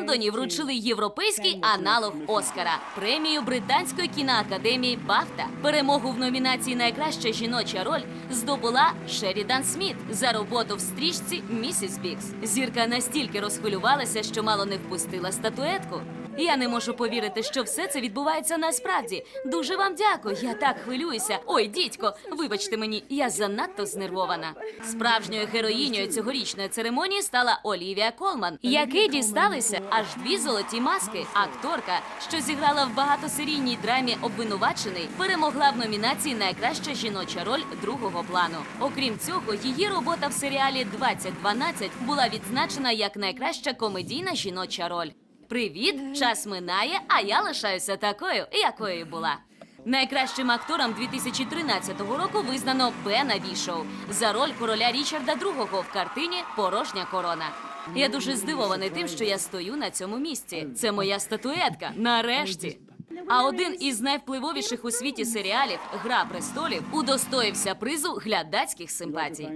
Лондоні вручили європейський аналог Оскара, премію британської кіноакадемії Бафта. Перемогу в номінації Найкраща жіноча роль здобула Шерідан Сміт за роботу в стрічці Місіс Бікс. Зірка настільки розхвилювалася, що мало не впустила статуетку. Я не можу повірити, що все це відбувається насправді. Дуже вам дякую. Я так хвилююся. Ой, дідько, вибачте мені, я занадто знервована. Справжньою героїнею цьогорічної церемонії стала Олівія Колман, якій дісталися аж дві золоті маски. Акторка, що зіграла в багатосерійній драмі Обвинувачений, перемогла в номінації Найкраща жіноча роль другого плану. Окрім цього, її робота в серіалі «2012» була відзначена як найкраща комедійна жіноча роль. Привіт, час минає, а я лишаюся такою, якою була. Найкращим актором 2013 року визнано Бена Вішоу за роль короля Річарда II в картині Порожня корона. Я дуже здивований тим, що я стою на цьому місці. Це моя статуетка. Нарешті. А один із найвпливовіших у світі серіалів Гра престолів удостоївся призу глядацьких симпатій.